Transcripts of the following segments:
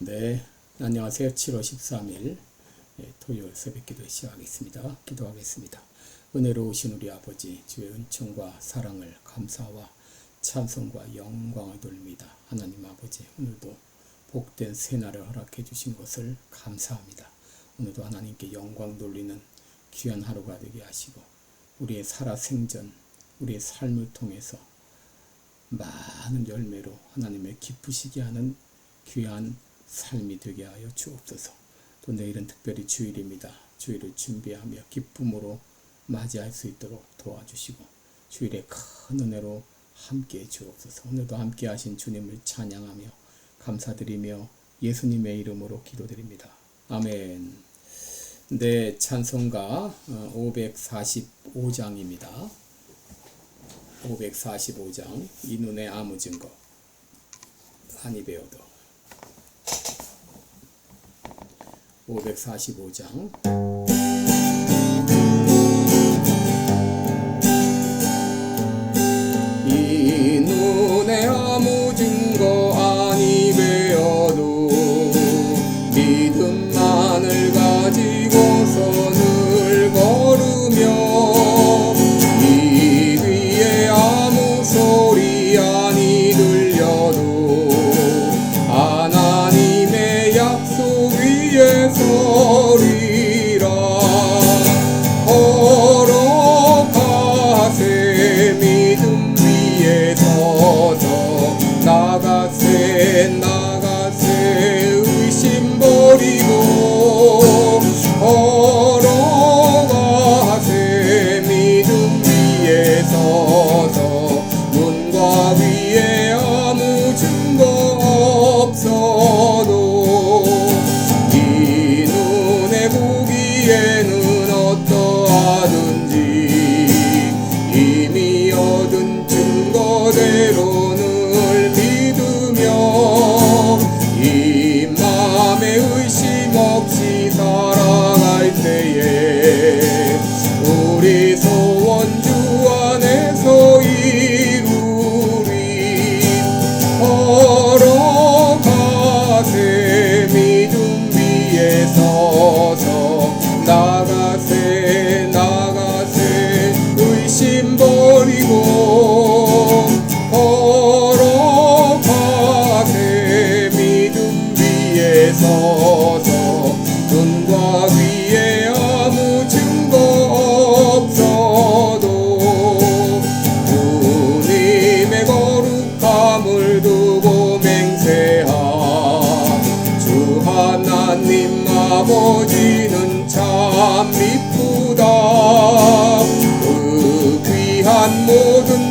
네, 안녕하세요. 7월 13일 예, 토요일 새벽 기도 시작하겠습니다. 기도하겠습니다. 은혜로우신 우리 아버지 주의 은총과 사랑을 감사와 찬송과 영광을 돌립니다. 하나님 아버지 오늘도 복된 새날을 허락해 주신 것을 감사합니다. 오늘도 하나님께 영광 돌리는 귀한 하루가 되게 하시고 우리의 살아 생전 우리의 삶을 통해서 많은 열매로 하나님의 기쁘시게 하는 귀한 삶이 되게 하여 주옵소서. 또 내일은 특별히 주일입니다. 주일을 준비하며 기쁨으로 맞이할 수 있도록 도와주시고 주일의 큰 은혜로 함께 해 주옵소서. 오늘도 함께 하신 주님을 찬양하며 감사드리며 예수님의 이름으로 기도드립니다. 아멘. 네, 찬송가 545장입니다. 545장 이 눈에 아무 증거 많이 배워도 545장 아버지는 참 미쁘다. 그 귀한 모든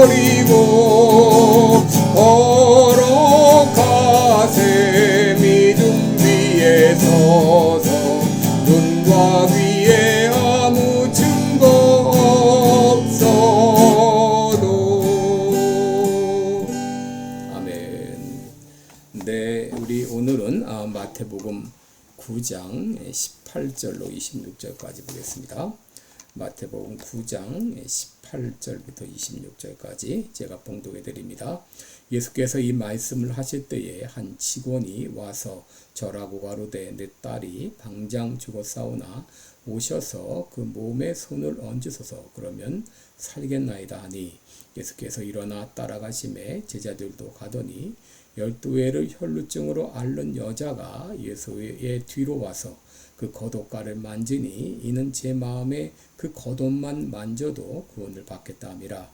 버리고 걸어가세 믿음 위에 서서 눈과 귀에 아무 증거 없어도 아멘. 네, 우리 오늘은 아, 마태복음 9장 18절로 26절까지 보겠습니다. 마태복음 9장 18절부터 26절까지 제가 봉독해 드립니다. 예수께서 이 말씀을 하실 때에 한 직원이 와서 저라고 가로되 내 딸이 방장 죽었사오나 오셔서 그 몸에 손을 얹으소서 그러면 살겠나이다 하니 예수께서 일어나 따라가심에 제자들도 가더니 열두 해를 혈루증으로 앓는 여자가 예수의 뒤로 와서 그 겉옷가를 만지니 이는 제 마음에 그 겉옷만 만져도 구원을 받겠다 함이라.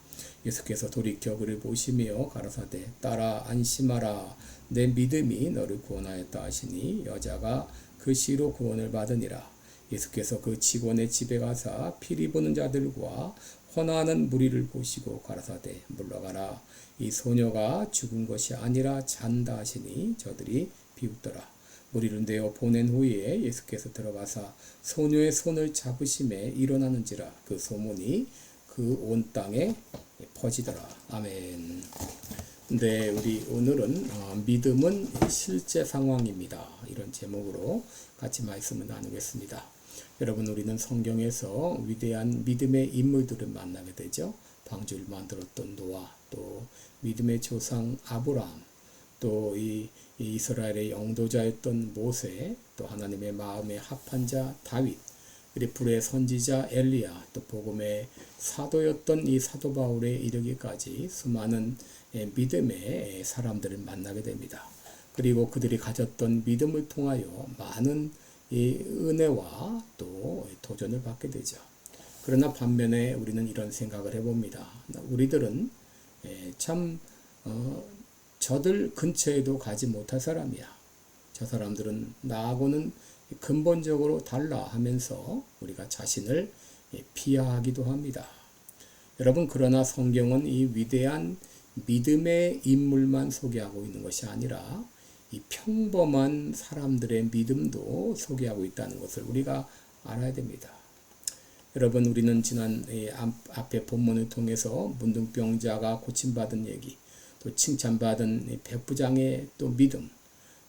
예수께서 돌이켜 그를 보시며 가라사대 따라 안심하라. 내 믿음이 너를 구원하였다 하시니 여자가 그 시로 구원을 받으니라. 예수께서 그 직원의 집에 가사 피리 보는 자들과 헌화하는 무리를 보시고 가라사대 물러가라. 이 소녀가 죽은 것이 아니라 잔다 하시니 저들이 비웃더라 무리를 내어 보낸 후에 예수께서 들어가사 소녀의 손을 잡으심에 일어나는지라 그 소문이 그 온 땅에 퍼지더라. 아멘. 네, 우리 오늘은 어, 믿음은 실제 상황입니다. 이런 제목으로 같이 말씀을 나누겠습니다. 여러분, 우리는 성경에서 위대한 믿음의 인물들을 만나게 되죠. 방주를 만들었던 노아, 또 믿음의 조상 아브라함, 또 이 이스라엘의 영도자였던 모세, 또 하나님의 마음에 합한 자 다윗, 그리고 불의 선지자 엘리야, 또 복음의 사도였던 이 사도 바울에 이르기까지 수많은 예, 믿음의 사람들을 만나게 됩니다. 그리고 그들이 가졌던 믿음을 통하여 많은 이 은혜와 또 도전을 받게 되죠. 그러나 반면에 우리는 이런 생각을 해봅니다. 우리들은 예, 참 어, 저들 근처에도 가지 못할 사람이야. 저 사람들은 나하고는 근본적으로 달라 하면서 우리가 자신을 예, 비하하기도 합니다. 여러분, 그러나 성경은 이 위대한 믿음의 인물만 소개하고 있는 것이 아니라 이 평범한 사람들의 믿음도 소개하고 있다는 것을 우리가 알아야 됩니다. 여러분, 우리는 지난 앞에 본문을 통해서 문둥병자가 고침받은 얘기, 또 칭찬받은 백부장의 또 믿음,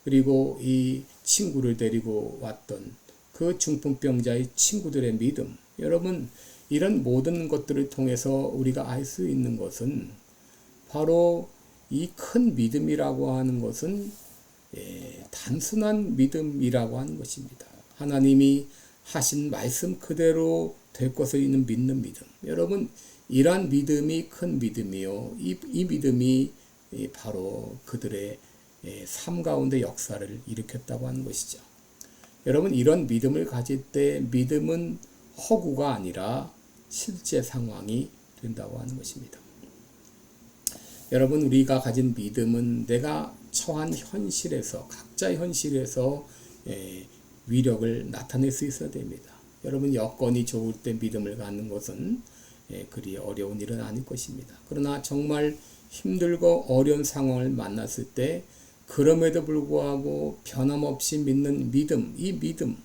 그리고 이 친구를 데리고 왔던 그 중풍병자의 친구들의 믿음. 여러분, 이런 모든 것들을 통해서 우리가 알 수 있는 것은 바로 이 큰 믿음이라고 하는 것은 예, 단순한 믿음이라고 하는 것입니다. 하나님이 하신 말씀 그대로 될 것을 있는 믿는 믿음. 여러분, 이러한 믿음이 큰 믿음이요. 이, 이 믿음이 바로 그들의 예, 삶 가운데 역사를 일으켰다고 하는 것이죠. 여러분, 이런 믿음을 가질 때 믿음은 허구가 아니라 실제 상황이 된다고 하는 것입니다. 여러분, 우리가 가진 믿음은 내가 처한 현실에서, 각자의 현실에서 예, 위력을 나타낼 수 있어야 됩니다. 여러분, 여건이 좋을 때 믿음을 갖는 것은 예, 그리 어려운 일은 아닐 것입니다. 그러나 정말 힘들고 어려운 상황을 만났을 때 그럼에도 불구하고 변함없이 믿는 믿음, 이 믿음,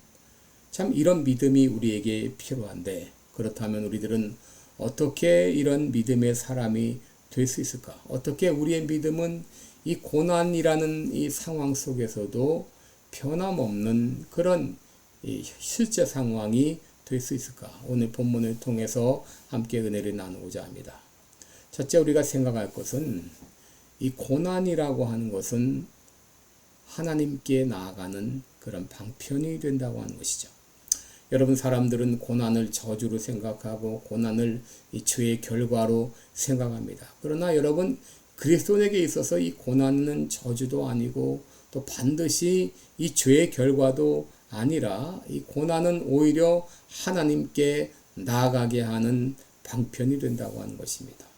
참 이런 믿음이 우리에게 필요한데 그렇다면 우리들은 어떻게 이런 믿음의 사람이 될 수 있을까? 어떻게 우리의 믿음은 이 고난이라는 이 상황 속에서도 변함없는 그런 실제 상황이 될 수 있을까? 오늘 본문을 통해서 함께 은혜를 나누고자 합니다. 첫째 우리가 생각할 것은 이 고난이라고 하는 것은 하나님께 나아가는 그런 방편이 된다고 하는 것이죠. 여러분 사람들은 고난을 저주로 생각하고 고난을 이 죄의 결과로 생각합니다. 그러나 여러분 그리스도에게 있어서 이 고난은 저주도 아니고 또 반드시 이 죄의 결과도 아니라 이 고난은 오히려 하나님께 나아가게 하는 방편이 된다고 하는 것입니다.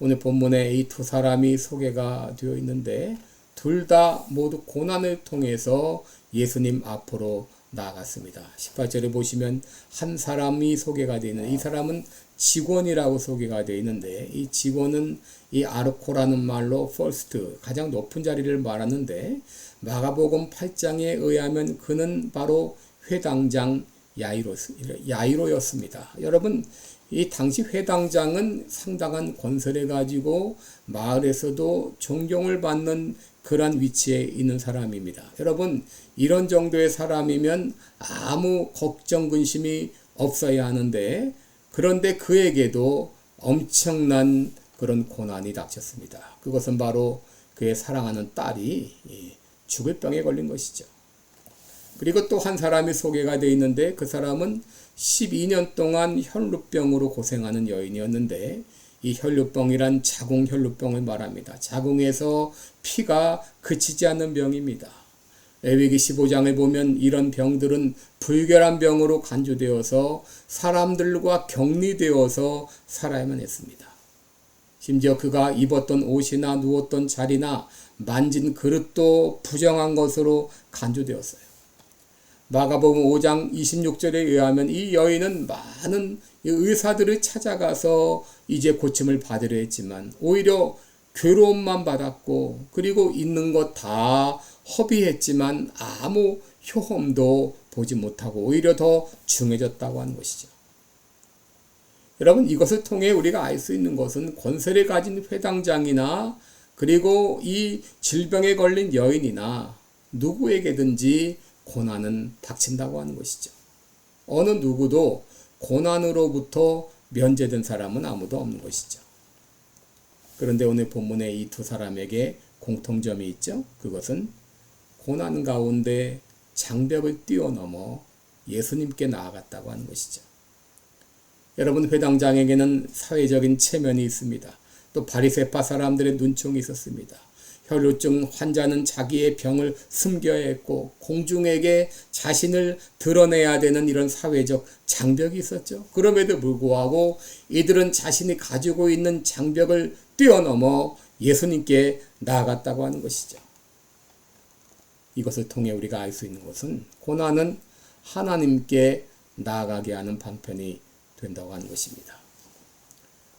오늘 본문에 이 두 사람이 소개가 되어 있는데 둘 다 모두 고난을 통해서 예수님 앞으로 나아갔습니다. 18절에 보시면 한 사람이 소개가 되어 있는 이 사람은 직원이라고 소개가 되어 있는데 이 직원은 이 아르코라는 말로 first 가장 높은 자리를 말하는데 마가복음 8장에 의하면 그는 바로 회당장 야이로, 야이로였습니다. 여러분 이 당시 회당장은 상당한 권세를 가지고 마을에서도 존경을 받는 그러한 위치에 있는 사람입니다. 여러분, 이런 정도의 사람이면 아무 걱정, 근심이 없어야 하는데, 그런데 그에게도 엄청난 그런 고난이 닥쳤습니다. 그것은 바로 그의 사랑하는 딸이 죽을 병에 걸린 것이죠. 그리고 또 한 사람이 소개가 되어 있는데 그 사람은 12년 동안 혈루병으로 고생하는 여인이었는데 이 혈루병이란 자궁 혈루병을 말합니다. 자궁에서 피가 그치지 않는 병입니다. 레위기 15장을 보면 이런 병들은 불결한 병으로 간주되어서 사람들과 격리되어서 살아야만 했습니다. 심지어 그가 입었던 옷이나 누웠던 자리나 만진 그릇도 부정한 것으로 간주되었어요. 마가복음 5장 26절에 의하면 이 여인은 많은 의사들을 찾아가서 이제 고침을 받으려 했지만 오히려 괴로움만 받았고 그리고 있는 것 다 허비했지만 아무 효험도 보지 못하고 오히려 더 중해졌다고 하는 것이죠. 여러분 이것을 통해 우리가 알 수 있는 것은 권세를 가진 회당장이나 그리고 이 질병에 걸린 여인이나 누구에게든지 고난은 닥친다고 하는 것이죠. 어느 누구도 고난으로부터 면제된 사람은 아무도 없는 것이죠. 그런데 오늘 본문의 이두 사람에게 공통점이 있죠. 그것은 고난 가운데 장벽을 뛰어넘어 예수님께 나아갔다고 하는 것이죠. 여러분 회당장에게는 사회적인 체면이 있습니다. 또 바리새파 사람들의 눈총이 있었습니다. 혈루증 환자는 자기의 병을 숨겨야 했고 공중에게 자신을 드러내야 되는 이런 사회적 장벽이 있었죠. 그럼에도 불구하고 이들은 자신이 가지고 있는 장벽을 뛰어넘어 예수님께 나아갔다고 하는 것이죠. 이것을 통해 우리가 알 수 있는 것은 고난은 하나님께 나아가게 하는 방편이 된다고 하는 것입니다.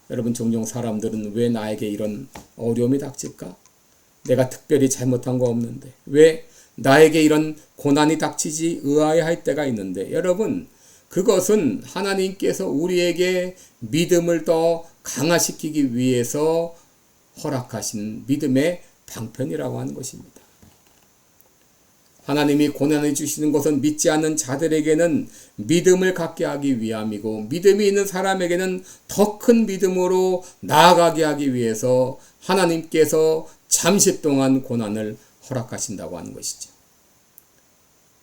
여러분 종종 사람들은 왜 나에게 이런 어려움이 닥칠까? 내가 특별히 잘못한 거 없는데 왜 나에게 이런 고난이 닥치지 의아해할 때가 있는데 여러분 그것은 하나님께서 우리에게 믿음을 더 강화시키기 위해서 허락하신 믿음의 방편이라고 하는 것입니다. 하나님이 고난을 주시는 것은 믿지 않는 자들에게는 믿음을 갖게 하기 위함이고 믿음이 있는 사람에게는 더 큰 믿음으로 나아가게 하기 위해서 하나님께서 잠시 동안 고난을 허락하신다고 하는 것이죠.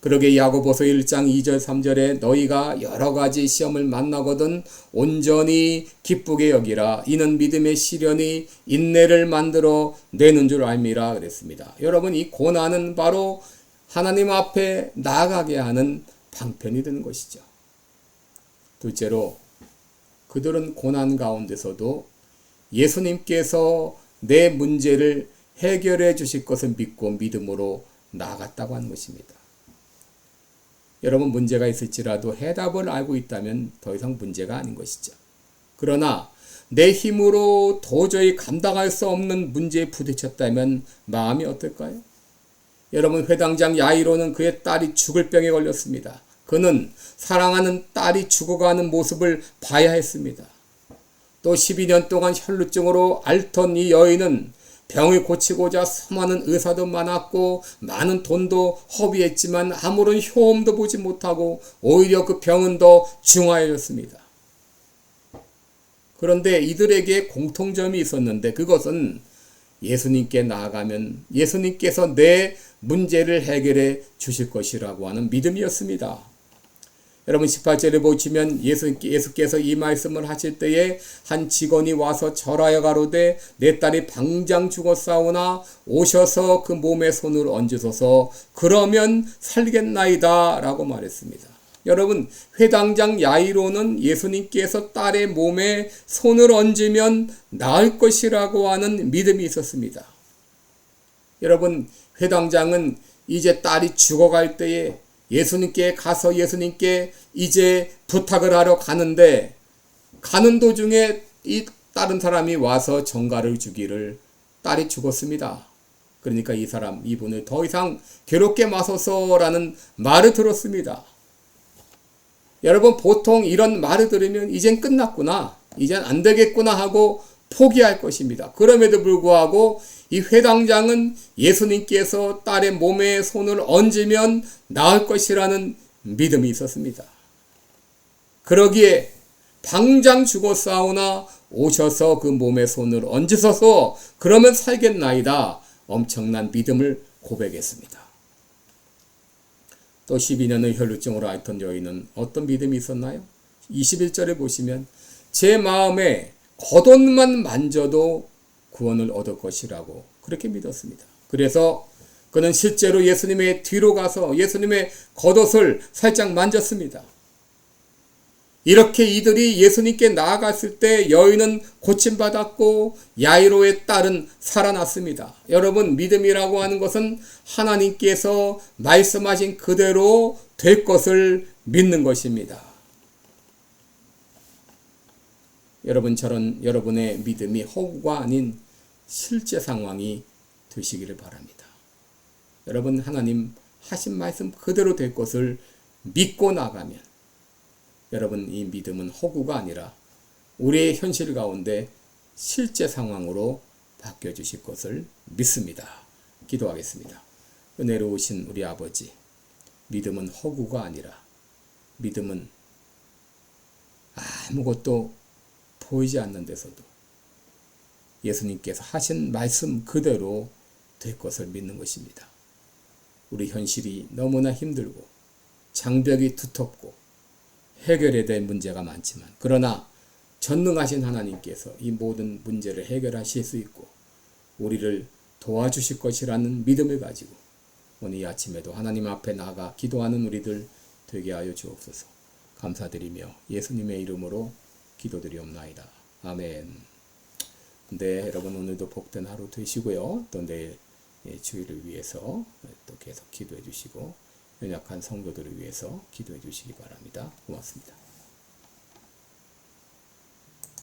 그러게 야고보서 1장 2절 3절에 너희가 여러 가지 시험을 만나거든 온전히 기쁘게 여기라 이는 믿음의 시련이 인내를 만들어 내는 줄 알미라 그랬습니다. 여러분 이 고난은 바로 하나님 앞에 나아가게 하는 방편이 되는 것이죠. 둘째로 그들은 고난 가운데서도 예수님께서 내 문제를 해결해 주실 것을 믿고 믿음으로 나아갔다고 하는 것입니다. 여러분 문제가 있을지라도 해답을 알고 있다면 더 이상 문제가 아닌 것이죠. 그러나 내 힘으로 도저히 감당할 수 없는 문제에 부딪혔다면 마음이 어떨까요? 여러분 회당장 야이로는 그의 딸이 죽을 병에 걸렸습니다. 그는 사랑하는 딸이 죽어가는 모습을 봐야 했습니다. 또 12년 동안 혈루증으로 앓던 이 여인은 병을 고치고자 수많은 의사도 많았고 많은 돈도 허비했지만 아무런 효험도 보지 못하고 오히려 그 병은 더 중화해졌습니다. 그런데 이들에게 공통점이 있었는데 그것은 예수님께 나아가면 예수님께서 내 문제를 해결해 주실 것이라고 하는 믿음이었습니다. 여러분 18절에 보시면 예수, 예수께서 이 말씀을 하실 때에 한 직원이 와서 절하여 가로되 내 딸이 방장 죽었사오나 오셔서 그 몸에 손을 얹으소서 그러면 살겠나이다 라고 말했습니다. 여러분 회당장 야이로는 예수님께서 딸의 몸에 손을 얹으면 나을 것이라고 하는 믿음이 있었습니다. 여러분 회당장은 이제 딸이 죽어갈 때에 예수님께 가서 예수님께 이제 부탁을 하러 가는데 가는 도중에 이 다른 사람이 와서 정가를 주기를 딸이 죽었습니다. 그러니까 이 사람 이분을 더 이상 괴롭게 마소서라는 말을 들었습니다. 여러분 보통 이런 말을 들으면 이젠 끝났구나. 이젠 안 되겠구나 하고 포기할 것입니다. 그럼에도 불구하고 이 회당장은 예수님께서 딸의 몸에 손을 얹으면 나을 것이라는 믿음이 있었습니다. 그러기에 당장 죽었사오나 오셔서 그 몸에 손을 얹으소서 그러면 살겠나이다. 엄청난 믿음을 고백했습니다. 또 12년의 혈루증으로 앓던 여인은 어떤 믿음이 있었나요? 21절에 보시면 제 마음에 겉옷만 만져도 구원을 얻을 것이라고 그렇게 믿었습니다. 그래서 그는 실제로 예수님의 뒤로 가서 예수님의 겉옷을 살짝 만졌습니다. 이렇게 이들이 예수님께 나아갔을 때 여인은 고침받았고 야이로의 딸은 살아났습니다. 여러분 믿음이라고 하는 것은 하나님께서 말씀하신 그대로 될 것을 믿는 것입니다. 여러분처럼 여러분의 믿음이 허구가 아닌 실제 상황이 되시기를 바랍니다. 여러분 하나님 하신 말씀 그대로 될 것을 믿고 나가면 여러분 이 믿음은 허구가 아니라 우리의 현실 가운데 실제 상황으로 바뀌어 주실 것을 믿습니다. 기도하겠습니다. 은혜로우신 우리 아버지, 믿음은 허구가 아니라 믿음은 아무것도 보이지 않는 데서도 예수님께서 하신 말씀 그대로 될 것을 믿는 것입니다. 우리 현실이 너무나 힘들고 장벽이 두텁고 해결해야 될 문제가 많지만 그러나 전능하신 하나님께서 이 모든 문제를 해결하실 수 있고 우리를 도와주실 것이라는 믿음을 가지고 오늘 이 아침에도 하나님 앞에 나가 기도하는 우리들 되게 하여 주옵소서. 감사드리며 예수님의 이름으로 기도드리옵나이다. 아멘. 네, 여러분 오늘도 복된 하루 되시고요. 또 내일 예, 주일을 위해서 또 계속 기도해 주시고 연약한 성도들을 위해서 기도해 주시기 바랍니다. 고맙습니다.